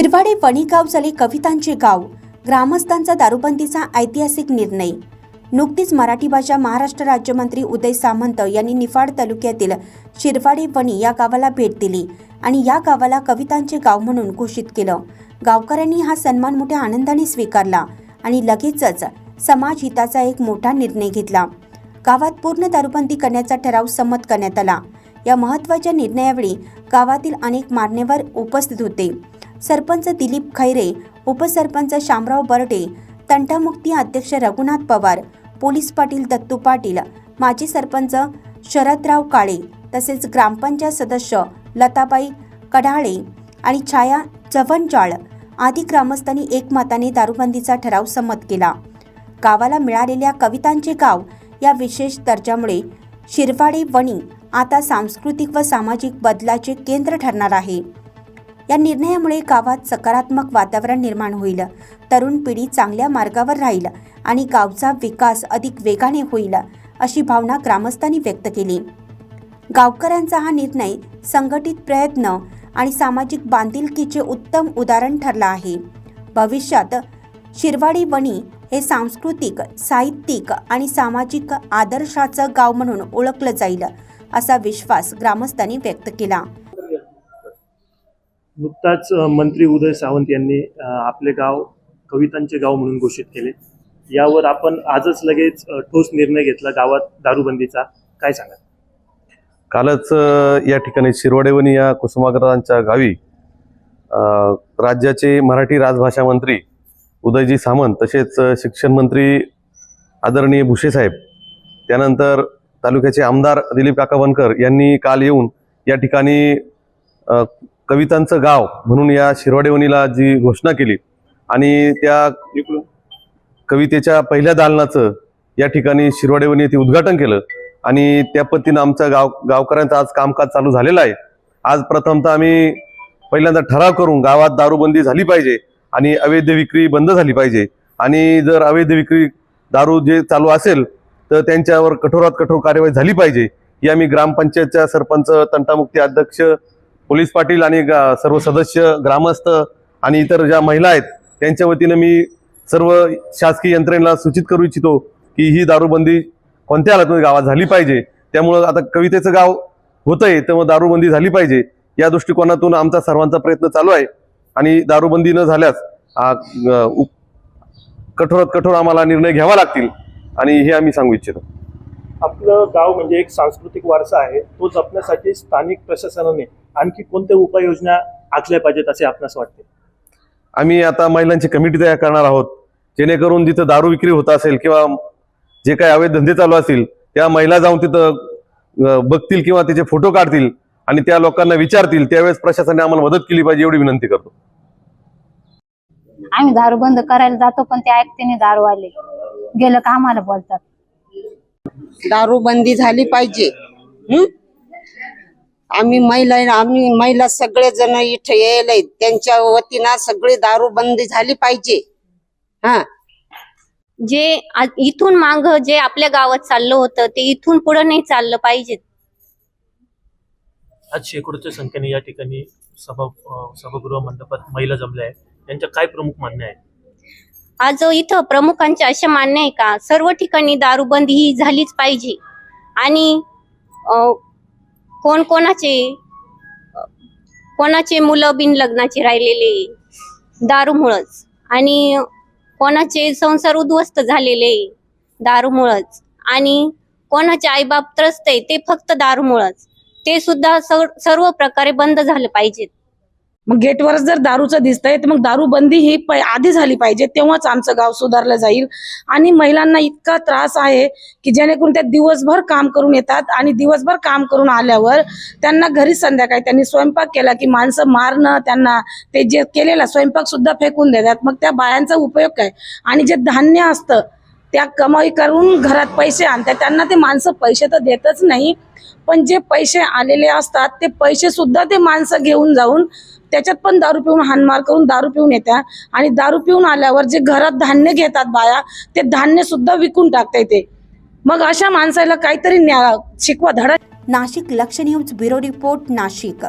शिरवाडे वणीगाव झाले कवितांचे गाव ग्रामस्थांचा दारूबंदीचा ऐतिहासिक निर्णय. नुकतीच मराठी भाषा महाराष्ट्र राज्यमंत्री उदय सामंत यांनी निफाड तालुक्यातील शिरवाडे वणी या गावाला भेट दिली आणि या गावाला कवितांचे गाव म्हणून घोषित केलं. गावकऱ्यांनी हा सन्मान मोठ्या आनंदाने स्वीकारला आणि लगेचच समाज हिताचा एक मोठा निर्णय घेतला. गावात पूर्ण दारूबंदी करण्याचा ठराव संमत करण्यात आला. या महत्त्वाच्या निर्णयावेळी गावातील अनेक मान्यवर उपस्थित होते. सरपंच दिलीप खैरे उपसरपंच शामराव बर्डे तंटामुक्ती अध्यक्ष रघुनाथ पवार पोलीस पाटील दत्तू पाटील माजी सरपंच शरदराव काळे तसेच ग्रामपंचायत सदस्य लताबाई कढाळे आणि छाया चव्हाणजाळ आदी ग्रामस्थांनी एकमताने दारूबंदीचा ठराव संमत केला. गावाला मिळालेल्या कवितांचे गाव या विशेष दर्जामुळे शिरवाडे वणी आता सांस्कृतिक व सामाजिक बदलाचे केंद्र ठरणार आहे. या निर्णयामुळे गावात सकारात्मक वातावरण निर्माण होईल. तरुण पिढी चांगल्या मार्गावर राहील आणि गावचा विकास अधिक वेगाने होईल अशी भावना ग्रामस्थांनी व्यक्त केली. गावकऱ्यांचा हा निर्णय संघटित प्रयत्न आणि सामाजिक बांधिलकीचे उत्तम उदाहरण ठरला आहे. भविष्यात शिरवाडी वणी हे सांस्कृतिक साहित्यिक आणि सामाजिक आदर्शाचं गाव म्हणून ओळखलं जाईल असा विश्वास ग्रामस्थांनी व्यक्त केला. नुकताच मंत्री उदय सावंत यांनी आपले गाव कवितांचे गाव म्हणून घोषित केले. यावर आपण आजच लगेच ठोस निर्णय घेतला गावात दारूबंदीचा. काय सांगा कालच या ठिकाणी शिरवडेवणी या कुसुमाग्रजांच्या गावी राज्याचे मराठी राजभाषा मंत्री उदयजी सामंत तसेच शिक्षण मंत्री आदरणीय भुसे साहेब त्यानंतर तालुक्याचे आमदार दिलीप काका बनकर यांनी काल येऊन या ठिकाणी कवितांचं गाव म्हणून या शिरवाडेवणीला जी घोषणा केली आणि त्या कवितेच्या पहिल्या दालनाचं या ठिकाणी शिरवाडेवणी येथे उद्घाटन केलं आणि त्या पद्धतीनं आमचं गाव गावकऱ्यांचं आज कामकाज चालू झालेलं आहे. आज प्रथमतः आम्ही पहिल्यांदा ठराव करून गावात दारूबंदी झाली पाहिजे आणि अवैध विक्री बंद झाली पाहिजे. आणि जर अवैध विक्री दारू जे चालू असेल तर त्यांच्यावर कठोरात कठोर कार्यवाही झाली पाहिजे. ही आम्ही ग्रामपंचायतच्या सरपंच तंटामुक्ती अध्यक्ष पोलीस पाटील आणि सर्व सदस्य ग्रामस्थ आणि इतर ज्या महिला आहेत त्यांच्या वतीनं मी सर्व शासकीय यंत्रणेला सूचित करू इच्छितो की ही दारूबंदी कोणत्या हालतमध्ये गावात झाली पाहिजे. त्यामुळं आता कवितेचं गाव होतंय तेव्हा दारूबंदी झाली पाहिजे. या दृष्टिकोनातून आमचा सर्वांचा प्रयत्न चालू आहे. आणि दारूबंदी न झाल्यास उ- कठोरात कठोर आम्हाला निर्णय घ्यावा लागतील. आणि हे आम्ही सांगू इच्छितो. आपलं गाव म्हणजे एक सांस्कृतिक वारसा आहे तो जपण्यासाठी स्थानिक प्रशासनाने आणखी कोणत्या उपाययोजना आखल्या पाहिजेत असे आपणास वाटते? आम्ही आता महिलांची कमिटी तयार करणार आहोत जेणेकरून जिथं दारू विक्री होत असेल किंवा जे काही अवैध धंदे चालू असतील त्या महिला जाऊन तिथं बघतील किंवा त्याचे फोटो काढतील आणि त्या लोकांना विचारतील त्यावेळेस प्रशासनाने आम्हाला मदत केली पाहिजे एवढी विनंती करतो. आम्ही दारू बंद करायला जातो पण ते ऐकते नाही दारूवाले गेलं का आम्हाला बोलतात? दारूबंदी झाली पाहिजे? आम्ही महिला आम्ही महिला सगळे जण इथे यायला त्यांच्या वतीनं सगळी दारूबंदी झाली पाहिजे. हा. जे इथून मांग जे आपल्या गावात चाललं होतं ते इथून पुढे नाही चाललं पाहिजे. आज शेकडोच्या संख्येने या ठिकाणी सभा सभागृह मंडपात महिला जमल्या आहेत. त्यांच्या काय प्रमुख मान्य आहे आज इथं प्रमुखांचे असे मान्य आहे का? सर्व ठिकाणी दारूबंदी ही झालीच पाहिजे. आणि कोण कोणाचे कोणाचे मुलं बिन लग्नाचे राहिलेले दारूमुळंच. आणि कोणाचे संसार उद्ध्वस्त झालेले दारूमुळंच. आणि कोणाचे आईबाप त्रस्त आहे? ते फक्त दारूमुळंच. ते सुद्धा सर्व प्रकारे बंद झालं पाहिजेत. मग गेटवरच जर दारूचं दिसतंय तर मग दारू बंदी ही आधी झाली पाहिजे तेव्हाच आमचं गाव सुधारलं जाईल. आणि महिलांना इतका त्रास आहे की जेणेकरून त्या दिवसभर काम करून येतात आणि दिवसभर काम करून आल्यावर त्यांना घरी संध्याकाळी त्यांनी स्वयंपाक केला की माणसं मारणं त्यांना ते जे केलेला स्वयंपाक सुद्धा फेकून देतात. मग त्या बायांचा उपयोग काय? आणि जे धान्य असतं त्या कमाई करून घरात पैसे आणतात त्यांना ते माणसं पैसे तर देतच नाही पण जे पैसे आलेले असतात ते पैसे सुद्धा ते माणसं घेऊन जाऊन त्याच्यात पण दारू पिऊन हानमार करून दारू पिऊन येतात आणि दारू पिऊन आल्यावर जे घरात धान्य घेतात बाया ते धान्य सुद्धा विकून टाकता ते मग अशा माणसाला काहीतरी न्या शिकवा धडा. नाशिक लक्ष न्यूज ब्युरो रिपोर्ट नाशिक.